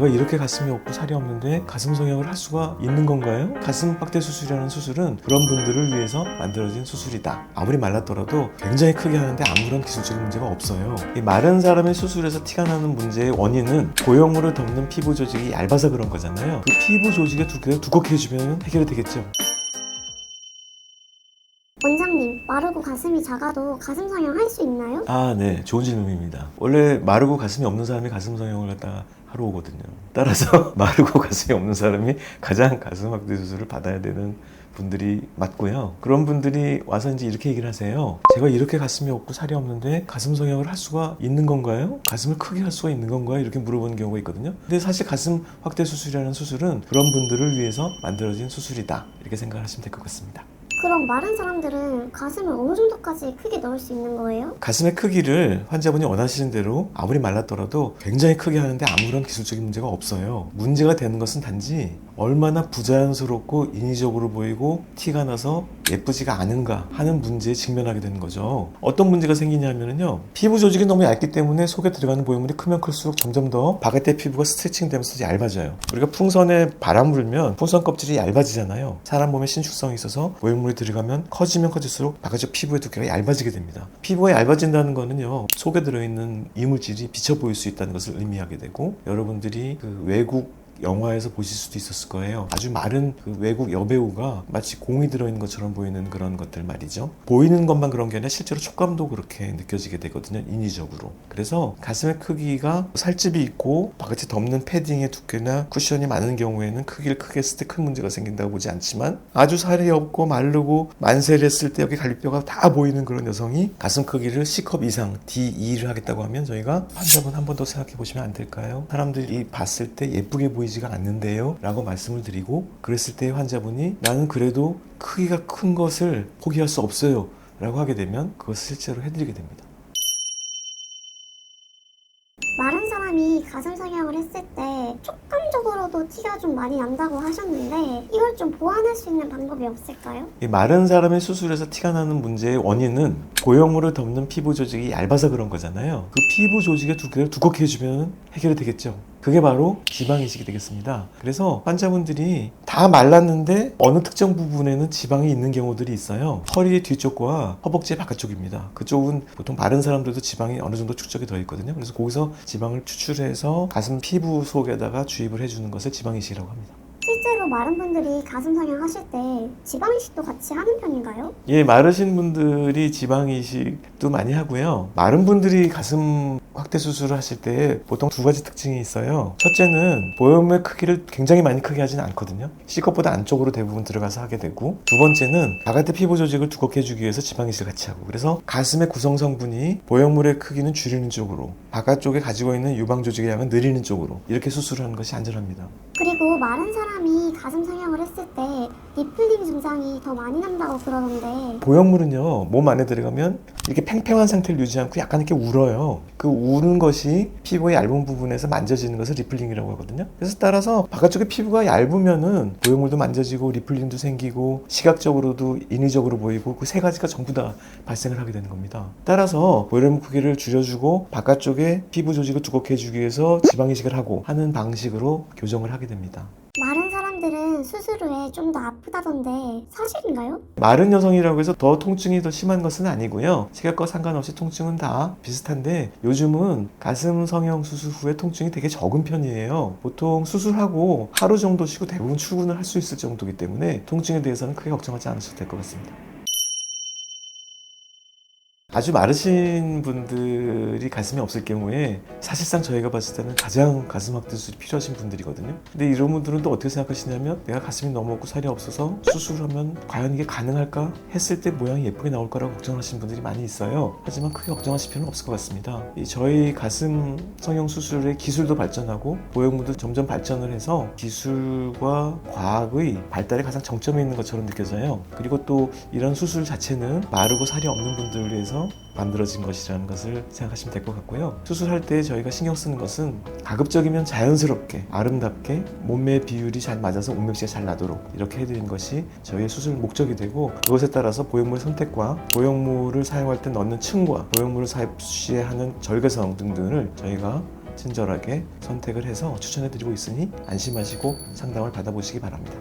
제가 이렇게 가슴이 없고 살이 없는데 가슴 성형을 할 수가 있는 건가요? 가슴 확대 수술이라는 수술은 그런 분들을 위해서 만들어진 수술이다. 아무리 말랐더라도 굉장히 크게 하는데 아무런 기술적인 문제가 없어요. 이 마른 사람의 수술에서 티가 나는 문제의 원인은 고형물을 덮는 피부 조직이 얇아서 그런 거잖아요. 그 피부 조직의 두께를 두껍게 해주면 해결이 되겠죠. 원장님, 마르고 가슴이 작아도 가슴 성형 할 수 있나요? 아, 네. 좋은 질문입니다. 원래 마르고 가슴이 없는 사람이 가슴 성형을 갖다가 하러 오거든요. 따라서 마르고 가슴이 없는 사람이 가장 가슴 확대 수술을 받아야 되는 분들이 맞고요. 그런 분들이 와서 이제 이렇게 얘기를 하세요. 제가 이렇게 가슴이 없고 살이 없는데 가슴 성형을 할 수가 있는 건가요? 가슴을 크게 할 수가 있는 건가요? 이렇게 물어보는 경우가 있거든요. 근데 사실 가슴 확대 수술이라는 수술은 그런 분들을 위해서 만들어진 수술이다. 이렇게 생각하시면 될 것 같습니다. 그럼 마른 사람들은 가슴을 어느 정도까지 크게 넣을 수 있는 거예요? 가슴의 크기를 환자분이 원하시는 대로 아무리 말랐더라도 굉장히 크게 하는데 아무런 기술적인 문제가 없어요. 문제가 되는 것은 단지 얼마나 부자연스럽고 인위적으로 보이고 티가 나서 예쁘지가 않은가 하는 문제에 직면하게 되는 거죠. 어떤 문제가 생기냐면요. 피부 조직이 너무 얇기 때문에 속에 들어가는 보형물이 크면 클수록 점점 더 바깥의 피부가 스트레칭 되면서 얇아져요. 우리가 풍선에 바람 불면 풍선 껍질이 얇아지잖아요. 사람 몸에 신축성이 있어서 보형물이 들어가면 커지면 커질수록 바깥쪽 피부의 두께가 얇아지게 됩니다. 피부가 얇아진다는 거는요. 속에 들어있는 이물질이 비쳐 보일 수 있다는 것을 의미하게 되고 여러분들이 그 외국 영화에서 보실 수도 있었을 거예요. 아주 마른 그 외국 여배우가 마치 공이 들어있는 것처럼 보이는 그런 것들 말이죠. 보이는 것만 그런 게 아니라 실제로 촉감도 그렇게 느껴지게 되거든요. 인위적으로. 그래서 가슴의 크기가 살집이 있고 바깥에 덮는 패딩의 두께나 쿠션이 많은 경우에는 크기를 크게 했을 때 큰 문제가 생긴다고 보지 않지만 아주 살이 없고 마르고 만세를 했을 때 여기 갈비뼈가 다 보이는 그런 여성이 가슴 크기를 C컵 이상 D2를 하겠다고 하면 저희가 환자분 한 번 더 생각해 보시면 안 될까요? 사람들이 봤을 때 예쁘게 보이 지가 않는데요 라고 말씀을 드리고 그랬을 때 환자분이 나는 그래도 크기가 큰 것을 포기할 수 없어요 라고 하게 되면 그것을 실제로 해드리게 됩니다. 마른 사람이 가슴 성형을 했을 때 촉감적으로도 티가 좀 많이 난다고 하셨는데 이걸 좀 보완할 수 있는 방법이 없을까요? 이 마른 사람의 수술에서 티가 나는 문제의 원인은 고형물을 덮는 피부 조직이 얇아서 그런 거잖아요. 그 피부 조직의 두께를 두껍게 해주면 해결이 되겠죠. 그게 바로 지방 이식이 되겠습니다. 그래서 환자분들이 다 말랐는데 어느 특정 부분에는 지방이 있는 경우들이 있어요. 허리 뒤쪽과 허벅지 바깥쪽입니다. 그쪽은 보통 마른 사람들도 지방이 어느 정도 축적이 더 있거든요. 그래서 거기서 지방을 추출해서 가슴 피부 속에다가 주입을 해주는 것을 지방 이식이라고 합니다. 실제로 마른 분들이 가슴 성형 하실 때 지방 이식도 같이 하는 편인가요? 예, 마르신 분들이 지방 이식도 많이 하고요. 마른 분들이 가슴 확대 수술을 하실 때 보통 두 가지 특징이 있어요. 첫째는 보형물 크기를 굉장히 많이 크게 하지는 않거든요. C컵보다 안쪽으로 대부분 들어가서 하게 되고 두 번째는 바깥의 피부 조직을 두껍게 해주기 위해서 지방 이식을 같이 하고 그래서 가슴의 구성 성분이 보형물의 크기는 줄이는 쪽으로 바깥쪽에 가지고 있는 유방 조직의 양은 늘리는 쪽으로 이렇게 수술을 하는 것이 안전합니다. 그리고 마른 사람이 가슴 성형을 했을 때 리플링 증상이 더 많이 난다고 그러던데 보형물은요 몸 안에 들어가면 이렇게 팽팽한 상태를 유지 않고 약간 이렇게 울어요. 그 우는 것이 피부의 얇은 부분에서 만져지는 것을 리플링이라고 하거든요. 그래서 따라서 바깥쪽에 피부가 얇으면은 보형물도 만져지고 리플링도 생기고 시각적으로도 인위적으로 보이고 그 세 가지가 전부 다 발생을 하게 되는 겁니다. 따라서 보형물 크기를 줄여주고 바깥쪽에 피부 조직을 두껍게 해주기 위해서 지방 이식을 하고 하는 방식으로 교정을 하게 됩니다. 마른 사람들은 수술 후에 좀 더 아프다던데 사실인가요? 마른 여성이라고 해서 더 통증이 더 심한 것은 아니고요. 시각과 상관없이 통증은 다 비슷한데 요즘은 가슴 성형 수술 후에 통증이 되게 적은 편이에요. 보통 수술하고 하루 정도 쉬고 대부분 출근을 할 수 있을 정도이기 때문에 통증에 대해서는 크게 걱정하지 않으셔도 될 것 같습니다. 아주 마르신 분들이 가슴이 없을 경우에 사실상 저희가 봤을 때는 가장 가슴 확대 수술이 필요하신 분들이거든요. 근데 이런 분들은 또 어떻게 생각하시냐면 내가 가슴이 너무 없고 살이 없어서 수술을 하면 과연 이게 가능할까? 했을 때 모양이 예쁘게 나올 거라고 걱정하시는 분들이 많이 있어요. 하지만 크게 걱정하실 필요는 없을 것 같습니다. 이 저희 가슴 성형 수술의 기술도 발전하고 보형물도 점점 발전을 해서 기술과 과학의 발달의 가장 정점에 있는 것처럼 느껴져요. 그리고 또 이런 수술 자체는 마르고 살이 없는 분들을 위해서 만들어진 것이라는 것을 생각하시면 될 것 같고요. 수술할 때 저희가 신경 쓰는 것은 가급적이면 자연스럽게 아름답게 몸매 비율이 잘 맞아서 운명시가 잘 나도록 이렇게 해드리는 것이 저희의 수술 목적이 되고 그것에 따라서 보형물 선택과 보형물을 사용할 때 넣는 층과 보형물을 사용 시에 하는 절개성 등등을 저희가 친절하게 선택을 해서 추천해드리고 있으니 안심하시고 상담을 받아보시기 바랍니다.